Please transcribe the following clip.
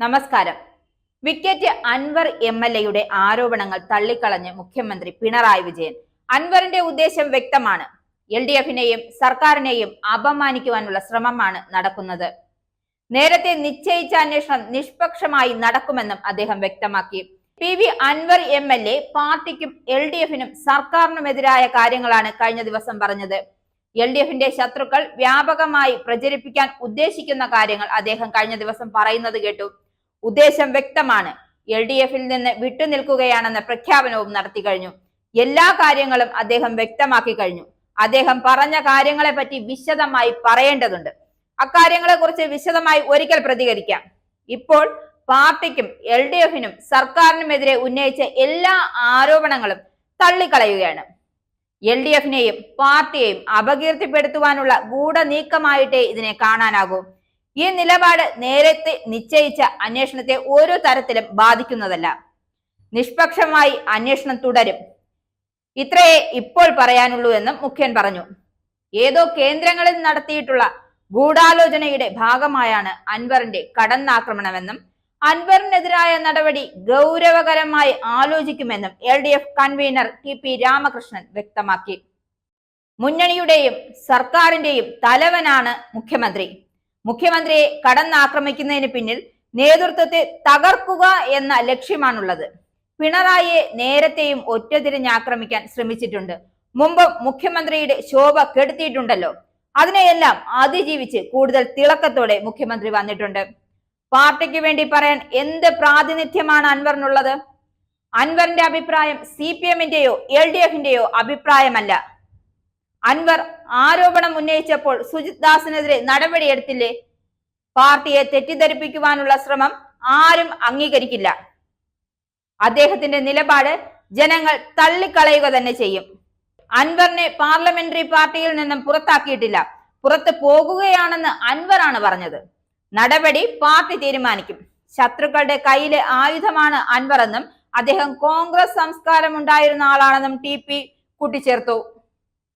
നമസ്കാരം. Wicket Anwar M L എയുടെ ആരോപണങ്ങൾ തള്ളിക്കളഞ്ഞ് മുഖ്യമന്ത്രി പിണറായി വിജയൻ. അൻവറിന്റെ ഉദ്ദേശം വ്യക്തമാണ്. എൽ ഡി എഫിനെയും സർക്കാരിനെയും അപമാനിക്കുവാനുള്ള ശ്രമമാണ് നടക്കുന്നത്. നേരത്തെ നിശ്ചയിച്ച അന്വേഷണം നിഷ്പക്ഷമായി നടക്കുമെന്നും അദ്ദേഹം വ്യക്തമാക്കി. P V Anvar M L A പാർട്ടിക്കും എൽ ഡി എഫിനും സർക്കാരിനുമെതിരായ കാര്യങ്ങളാണ് കഴിഞ്ഞ ദിവസം പറഞ്ഞത്. എൽ ഡി എഫിന്റെ ശത്രുക്കൾ വ്യാപകമായി പ്രചരിപ്പിക്കാൻ ഉദ്ദേശിക്കുന്ന കാര്യങ്ങൾ അദ്ദേഹം കഴിഞ്ഞ ദിവസം പറയുന്നത് കേട്ടു. ഉദ്ദേശം വ്യക്തമാണ്. എൽ ഡി എഫിൽ നിന്ന് വിട്ടുനിൽക്കുകയാണെന്ന പ്രഖ്യാപനവും നടത്തി കഴിഞ്ഞു. എല്ലാ കാര്യങ്ങളും അദ്ദേഹം വ്യക്തമാക്കി കഴിഞ്ഞു. അദ്ദേഹം പറഞ്ഞ കാര്യങ്ങളെ പറ്റി വിശദമായി പറയേണ്ടതുണ്ട്. അക്കാര്യങ്ങളെ കുറിച്ച് വിശദമായി ഒരിക്കൽ പ്രതികരിക്കാം. ഇപ്പോൾ പാർട്ടിക്കും എൽ ഡി എഫിനും സർക്കാരിനുമെതിരെ ഉന്നയിച്ച എല്ലാ ആരോപണങ്ങളും തള്ളിക്കളയുകയാണ്. എൽ ഡി എഫിനെയും പാർട്ടിയെയും അപകീർത്തിപ്പെടുത്തുവാനുള്ള ഗൂഢനീക്കമായിട്ടേ ഇതിനെ കാണാനാകൂ. ഈ നിലപാട് നേരത്തെ നിശ്ചയിച്ച അന്വേഷണത്തെ ഓരോ തരത്തിലും ബാധിക്കുന്നതല്ല. നിഷ്പക്ഷമായി അന്വേഷണം തുടരും. ഇത്രയേ ഇപ്പോൾ പറയാനുള്ളൂ എന്നും മുഖ്യൻ പറഞ്ഞു. ഏതോ കേന്ദ്രങ്ങളിൽ നടത്തിയിട്ടുള്ള ഗൂഢാലോചനയുടെ ഭാഗമായാണ് അൻവറിന്റെ കടന്നാക്രമണമെന്നും അൻവറിനെതിരായ നടപടി ഗൗരവകരമായി ആലോചിക്കുമെന്നും L D F convener T P Ramakrishnan വ്യക്തമാക്കി. മുന്നണിയുടെയും സർക്കാരിന്റെയും തലവനാണ് മുഖ്യമന്ത്രി. മുഖ്യമന്ത്രിയെ കടന്നാക്രമിക്കുന്നതിന് പിന്നിൽ നേതൃത്വത്തെ തകർക്കുക എന്ന ലക്ഷ്യമാണുള്ളത്. പിണറായിയെ നേരത്തെയും ഒറ്റതിരിഞ്ഞ് ആക്രമിക്കാൻ ശ്രമിച്ചിട്ടുണ്ട്. മുമ്പ് മുഖ്യമന്ത്രിയുടെ ശോഭ കെടുത്തിയിട്ടുണ്ടല്ലോ. അതിനെയെല്ലാം അതിജീവിച്ച് കൂടുതൽ തിളക്കത്തോടെ മുഖ്യമന്ത്രി വന്നിട്ടുണ്ട്. പാർട്ടിക്ക് വേണ്ടി പറയാൻ എന്ത് പ്രാതിനിധ്യമാണ് അൻവറിനുള്ളത്? അൻവറിന്റെ അഭിപ്രായം സി പി എമ്മിന്റെയോ എൽ ഡി എഫിന്റെയോ അഭിപ്രായമല്ല. അൻവർ ആരോപണം ഉന്നയിച്ചപ്പോൾ സുജിത് ദാസിനെതിരെ നടപടിയെടുത്തില്ലേ? പാർട്ടിയെ തെറ്റിദ്ധരിപ്പിക്കുവാനുള്ള ശ്രമം ആരും അംഗീകരിക്കില്ല. അദ്ദേഹത്തിന്റെ നിലപാട് ജനങ്ങൾ തള്ളിക്കളയുക തന്നെ ചെയ്യും. അൻവറിനെ പാർലമെന്ററി പാർട്ടിയിൽ നിന്നും പുറത്താക്കിയിട്ടില്ല. പുറത്ത് പോകുകയാണെന്ന് അൻവറാണ് പറഞ്ഞത്. നടപടി പാർട്ടി തീരുമാനിക്കും. ശത്രുക്കളുടെ കയ്യിലെ ആയുധമാണ് അൻവർ എന്നും അദ്ദേഹം കോൺഗ്രസ് സംസ്കാരം ഉണ്ടായിരുന്ന ആളാണെന്നും ടി പി കൂട്ടിച്ചേർത്തു.